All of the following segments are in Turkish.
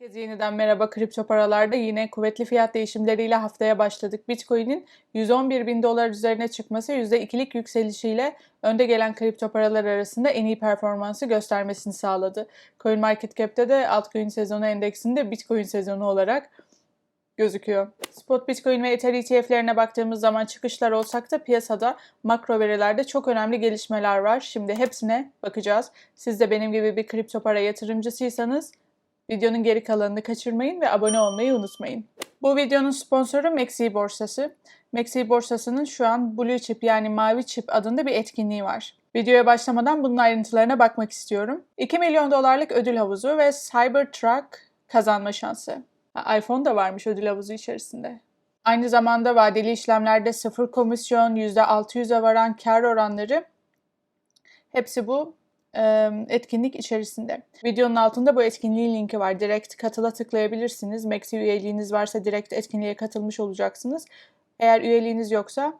Herkese yeniden merhaba kripto paralarda yine kuvvetli fiyat değişimleriyle haftaya başladık. Bitcoin'in 111 bin dolar üzerine çıkması %2'lik yükselişiyle önde gelen kripto paralar arasında en iyi performansı göstermesini sağladı. CoinMarketCap'te de altcoin sezonu endeksinde Bitcoin sezonu olarak gözüküyor. Spot Bitcoin ve Ether ETF'lerine baktığımız zaman çıkışlar olsak da piyasada makro verilerde çok önemli gelişmeler var. Şimdi hepsine bakacağız. Siz de benim gibi bir kripto para yatırımcısıysanız Videonun geri kalanını kaçırmayın ve abone olmayı unutmayın. Bu videonun sponsoru Maxi Borsası. Maxi Borsası'nın şu an Blue Chip yani Mavi Chip adında bir etkinliği var. Videoya başlamadan bunun ayrıntılarına bakmak istiyorum. 2 milyon dolarlık ödül havuzu ve Cybertruck kazanma şansı. Ha, iPhone da varmış ödül havuzu içerisinde. Aynı zamanda vadeli işlemlerde sıfır komisyon, %600'e varan kar oranları hepsi bu etkinlik içerisinde. Videonun altında bu etkinliğin linki var. Direkt katıla tıklayabilirsiniz. Maxi üyeliğiniz varsa direkt etkinliğe katılmış olacaksınız. Eğer üyeliğiniz yoksa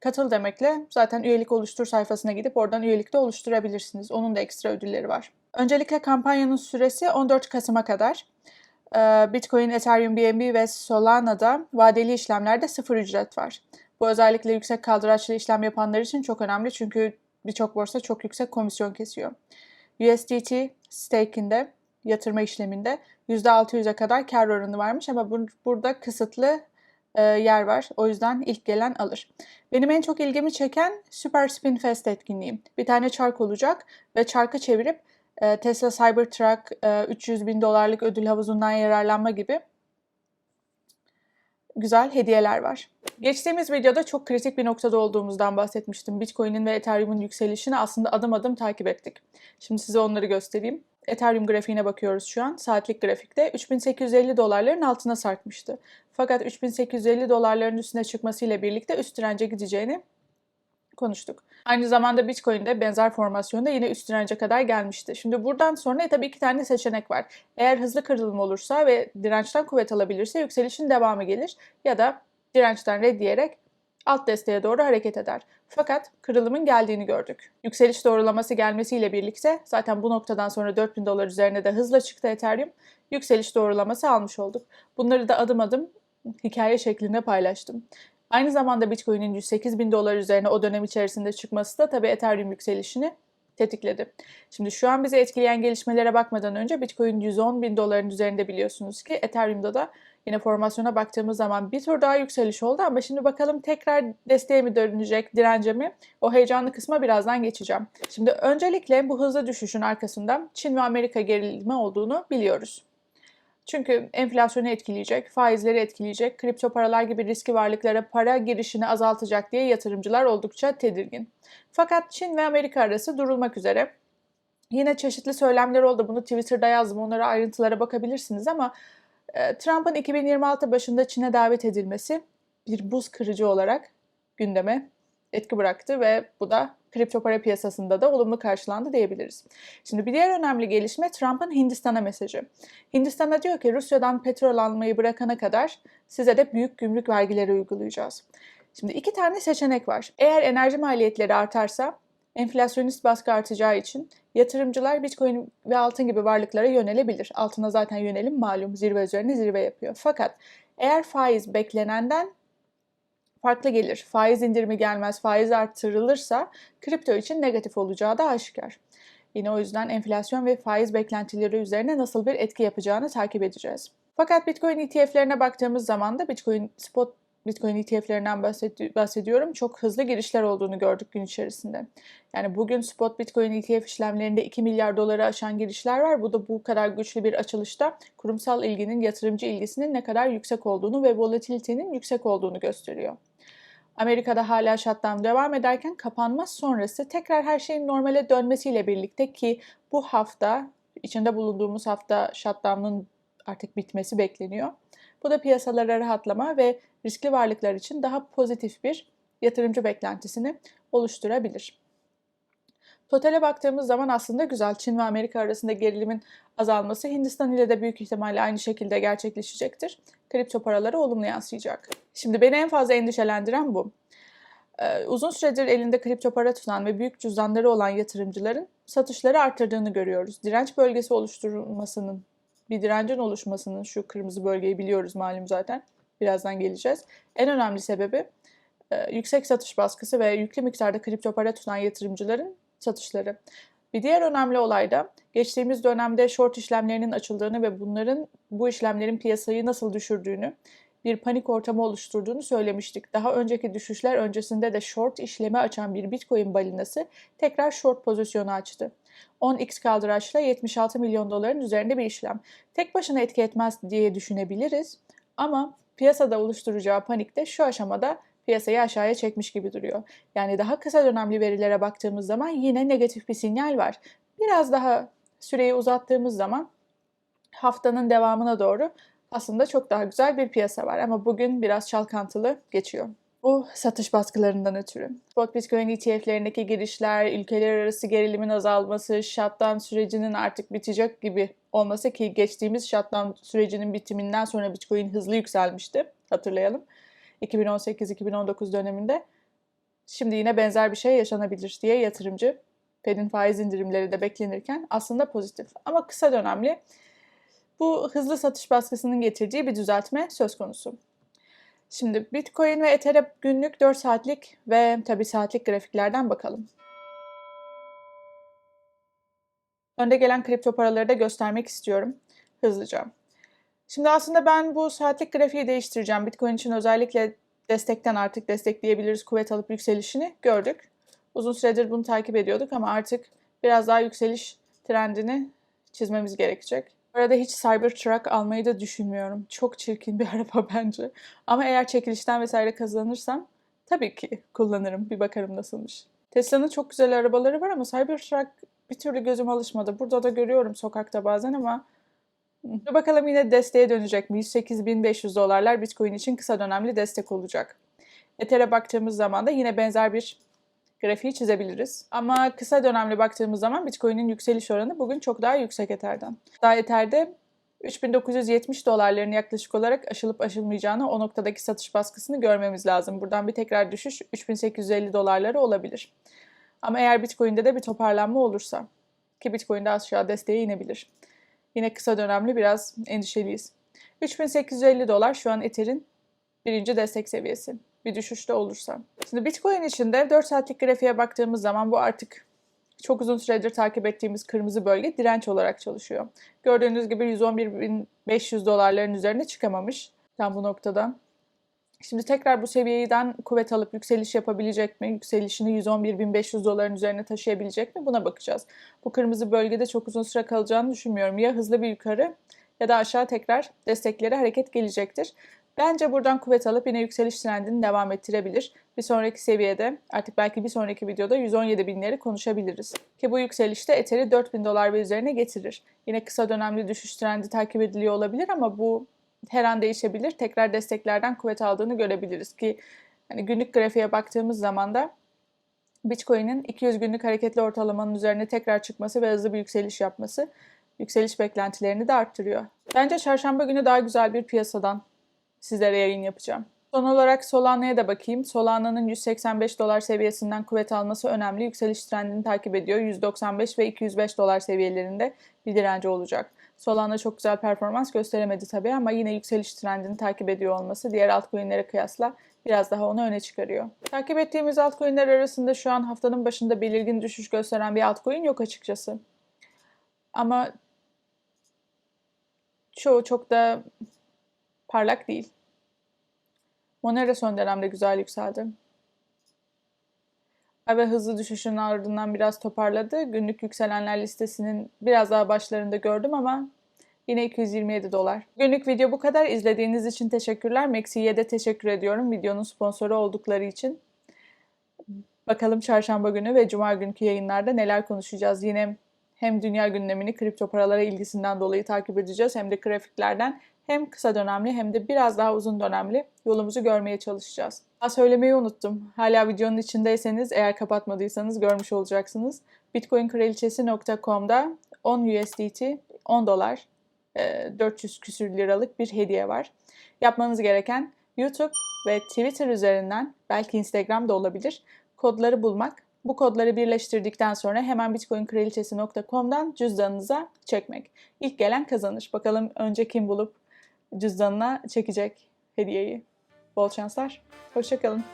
katıl demekle zaten üyelik oluştur sayfasına gidip oradan üyelik de oluşturabilirsiniz. Onun da ekstra ödülleri var. Öncelikle kampanyanın süresi 14 Kasım'a kadar. Bitcoin, Ethereum, BNB ve Solana'da vadeli işlemlerde sıfır ücret var. Bu özellikle yüksek kaldıraçlı işlem yapanlar için çok önemli çünkü birçok borsa çok yüksek komisyon kesiyor. USDT stake'inde yatırma işleminde %600'e kadar kar oranı varmış ama bur- burada kısıtlı e, yer var. O yüzden ilk gelen alır. Benim en çok ilgimi çeken Super Spin Fest etkinliği. Bir tane çark olacak ve çarkı çevirip e, Tesla Cybertruck e, 300 bin dolarlık ödül havuzundan yararlanma gibi güzel hediyeler var. Geçtiğimiz videoda çok kritik bir noktada olduğumuzdan bahsetmiştim. Bitcoin'in ve Ethereum'un yükselişini aslında adım adım takip ettik. Şimdi size onları göstereyim. Ethereum grafiğine bakıyoruz şu an. Saatlik grafikte 3850 dolarların altına sarkmıştı. Fakat 3850 dolarların üstüne çıkmasıyla birlikte üst dirence gideceğini konuştuk. Aynı zamanda Bitcoin'de benzer formasyonda yine üst dirence kadar gelmişti. Şimdi buradan sonra tabii iki tane seçenek var. Eğer hızlı kırılım olursa ve dirençten kuvvet alabilirse yükselişin devamı gelir ya da dirençten reddiyerek alt desteğe doğru hareket eder. Fakat kırılımın geldiğini gördük. Yükseliş doğrulaması gelmesiyle birlikte zaten bu noktadan sonra 4000 dolar üzerine de hızla çıktı Ethereum. Yükseliş doğrulaması almış olduk. Bunları da adım adım hikaye şeklinde paylaştım. Aynı zamanda Bitcoin'in 108 bin dolar üzerine o dönem içerisinde çıkması da tabii Ethereum yükselişini tetikledi. Şimdi şu an bizi etkileyen gelişmelere bakmadan önce Bitcoin 110 bin doların üzerinde biliyorsunuz ki Ethereum'da da yine formasyona baktığımız zaman bir tur daha yükseliş oldu ama şimdi bakalım tekrar desteğe mi dönecek, dirence mi? O heyecanlı kısma birazdan geçeceğim. Şimdi öncelikle bu hızlı düşüşün arkasında Çin ve Amerika gerilimi olduğunu biliyoruz. Çünkü enflasyonu etkileyecek, faizleri etkileyecek, kripto paralar gibi riski varlıklara para girişini azaltacak diye yatırımcılar oldukça tedirgin. Fakat Çin ve Amerika arası durulmak üzere. Yine çeşitli söylemler oldu. Bunu Twitter'da yazdım. Onlara ayrıntılara bakabilirsiniz ama e, Trump'ın 2026 başında Çin'e davet edilmesi bir buz kırıcı olarak gündeme etki bıraktı ve bu da kripto para piyasasında da olumlu karşılandı diyebiliriz. Şimdi bir diğer önemli gelişme Trump'ın Hindistan'a mesajı. Hindistan'a diyor ki Rusya'dan petrol almayı bırakana kadar size de büyük gümrük vergileri uygulayacağız. Şimdi iki tane seçenek var. Eğer enerji maliyetleri artarsa enflasyonist baskı artacağı için yatırımcılar Bitcoin ve altın gibi varlıklara yönelebilir. Altına zaten yönelim malum zirve üzerine zirve yapıyor. Fakat eğer faiz beklenenden farklı gelir, faiz indirimi gelmez, faiz arttırılırsa kripto için negatif olacağı da aşikar. Yine o yüzden enflasyon ve faiz beklentileri üzerine nasıl bir etki yapacağını takip edeceğiz. Fakat Bitcoin ETF'lerine baktığımız zaman da Bitcoin spot Bitcoin ETF'lerinden bahsediyorum. Çok hızlı girişler olduğunu gördük gün içerisinde. Yani bugün spot Bitcoin ETF işlemlerinde 2 milyar doları aşan girişler var. Bu da bu kadar güçlü bir açılışta kurumsal ilginin, yatırımcı ilgisinin ne kadar yüksek olduğunu ve volatilitenin yüksek olduğunu gösteriyor. Amerika'da hala shutdown devam ederken kapanma sonrası tekrar her şeyin normale dönmesiyle birlikte ki bu hafta içinde bulunduğumuz hafta shutdown'un artık bitmesi bekleniyor. Bu da piyasalara rahatlama ve riskli varlıklar için daha pozitif bir yatırımcı beklentisini oluşturabilir. Totale baktığımız zaman aslında güzel. Çin ve Amerika arasında gerilimin azalması Hindistan ile de büyük ihtimalle aynı şekilde gerçekleşecektir. Kripto paraları olumlu yansıyacak. Şimdi beni en fazla endişelendiren bu. Ee, uzun süredir elinde kripto para tutan ve büyük cüzdanları olan yatırımcıların satışları arttırdığını görüyoruz. Direnç bölgesi oluşturulmasının bir direncin oluşmasının şu kırmızı bölgeyi biliyoruz malum zaten. Birazdan geleceğiz. En önemli sebebi e, yüksek satış baskısı ve yüklü miktarda kripto para tutan yatırımcıların satışları. Bir diğer önemli olay da geçtiğimiz dönemde short işlemlerinin açıldığını ve bunların bu işlemlerin piyasayı nasıl düşürdüğünü, bir panik ortamı oluşturduğunu söylemiştik. Daha önceki düşüşler öncesinde de short işlemi açan bir Bitcoin balinası tekrar short pozisyonu açtı. 10x kaldıraçla 76 milyon doların üzerinde bir işlem. Tek başına etki etmez diye düşünebiliriz ama piyasada oluşturacağı panik de şu aşamada piyasayı aşağıya çekmiş gibi duruyor. Yani daha kısa dönemli verilere baktığımız zaman yine negatif bir sinyal var. Biraz daha süreyi uzattığımız zaman haftanın devamına doğru aslında çok daha güzel bir piyasa var ama bugün biraz çalkantılı geçiyor. Bu satış baskılarından ötürü. Spot Bitcoin ETF'lerindeki girişler, ülkeler arası gerilimin azalması, shutdown sürecinin artık bitecek gibi olması ki geçtiğimiz shutdown sürecinin bitiminden sonra Bitcoin hızlı yükselmişti hatırlayalım. 2018-2019 döneminde. Şimdi yine benzer bir şey yaşanabilir diye yatırımcı Fed'in faiz indirimleri de beklenirken aslında pozitif. Ama kısa dönemli bu hızlı satış baskısının getirdiği bir düzeltme söz konusu. Şimdi Bitcoin ve Ethereum günlük 4 saatlik ve tabi saatlik grafiklerden bakalım. Önde gelen kripto paraları da göstermek istiyorum hızlıca. Şimdi aslında ben bu saatlik grafiği değiştireceğim. Bitcoin için özellikle destekten artık destekleyebiliriz kuvvet alıp yükselişini gördük. Uzun süredir bunu takip ediyorduk ama artık biraz daha yükseliş trendini çizmemiz gerekecek. Bu arada hiç Cybertruck almayı da düşünmüyorum. Çok çirkin bir araba bence. Ama eğer çekilişten vesaire kazanırsam tabii ki kullanırım. Bir bakarım nasılmış. Tesla'nın çok güzel arabaları var ama Cybertruck bir türlü gözüm alışmadı. Burada da görüyorum sokakta bazen ama bakalım yine desteğe dönecek mi? 108.500 dolarlar Bitcoin için kısa dönemli destek olacak. Ether'e baktığımız zaman da yine benzer bir grafiği çizebiliriz. Ama kısa dönemli baktığımız zaman Bitcoin'in yükseliş oranı bugün çok daha yüksek Ether'den. Daha Ether'de 3970 dolarların yaklaşık olarak aşılıp aşılmayacağını o noktadaki satış baskısını görmemiz lazım. Buradan bir tekrar düşüş 3850 dolarları olabilir. Ama eğer Bitcoin'de de bir toparlanma olursa ki Bitcoin'de aşağı desteğe inebilir. Yine kısa dönemli biraz endişeliyiz. 3850 dolar şu an Ether'in birinci destek seviyesi. Bir düşüşte olursa. Şimdi Bitcoin içinde 4 saatlik grafiğe baktığımız zaman bu artık çok uzun süredir takip ettiğimiz kırmızı bölge direnç olarak çalışıyor. Gördüğünüz gibi 111.500 dolarların üzerine çıkamamış tam bu noktada. Şimdi tekrar bu seviyeden kuvvet alıp yükseliş yapabilecek mi? Yükselişini 111.500 doların üzerine taşıyabilecek mi? Buna bakacağız. Bu kırmızı bölgede çok uzun süre kalacağını düşünmüyorum. Ya hızlı bir yukarı ya da aşağı tekrar destekleri hareket gelecektir. Bence buradan kuvvet alıp yine yükseliş trendini devam ettirebilir. Bir sonraki seviyede artık belki bir sonraki videoda 117 binleri konuşabiliriz. Ki bu yükselişte Ether'i 4000 dolar ve üzerine getirir. Yine kısa dönemli düşüş trendi takip ediliyor olabilir ama bu her an değişebilir. Tekrar desteklerden kuvvet aldığını görebiliriz ki hani günlük grafiğe baktığımız zaman da Bitcoin'in 200 günlük hareketli ortalamanın üzerine tekrar çıkması ve hızlı bir yükseliş yapması yükseliş beklentilerini de arttırıyor. Bence çarşamba günü daha güzel bir piyasadan sizlere yayın yapacağım. Son olarak Solana'ya da bakayım. Solana'nın 185 dolar seviyesinden kuvvet alması önemli. Yükseliş trendini takip ediyor. 195 ve 205 dolar seviyelerinde bir direnci olacak. Solana çok güzel performans gösteremedi tabii ama yine yükseliş trendini takip ediyor olması diğer altcoin'lere kıyasla biraz daha onu öne çıkarıyor. Takip ettiğimiz altcoin'ler arasında şu an haftanın başında belirgin düşüş gösteren bir altcoin yok açıkçası. Ama çoğu çok da parlak değil. Monero son dönemde güzel yükseldi. Ve hızlı düşüşün ardından biraz toparladı. Günlük yükselenler listesinin biraz daha başlarında gördüm ama yine 227 dolar. Günlük video bu kadar. İzlediğiniz için teşekkürler. Mexi'ye de teşekkür ediyorum videonun sponsoru oldukları için. Bakalım çarşamba günü ve cuma günkü yayınlarda neler konuşacağız. Yine hem dünya gündemini kripto paralara ilgisinden dolayı takip edeceğiz hem de grafiklerden hem kısa dönemli hem de biraz daha uzun dönemli yolumuzu görmeye çalışacağız. Ha, söylemeyi unuttum. Hala videonun içindeyseniz eğer kapatmadıysanız görmüş olacaksınız. bitcoinkraliçesi.com'da 10 USDT 10 dolar 400 küsür liralık bir hediye var. Yapmanız gereken YouTube ve Twitter üzerinden belki Instagram da olabilir kodları bulmak Bu kodları birleştirdikten sonra hemen bitcoinkraliçesi.com'dan cüzdanınıza çekmek. İlk gelen kazanır. Bakalım önce kim bulup cüzdanına çekecek hediyeyi. Bol şanslar. Hoşçakalın.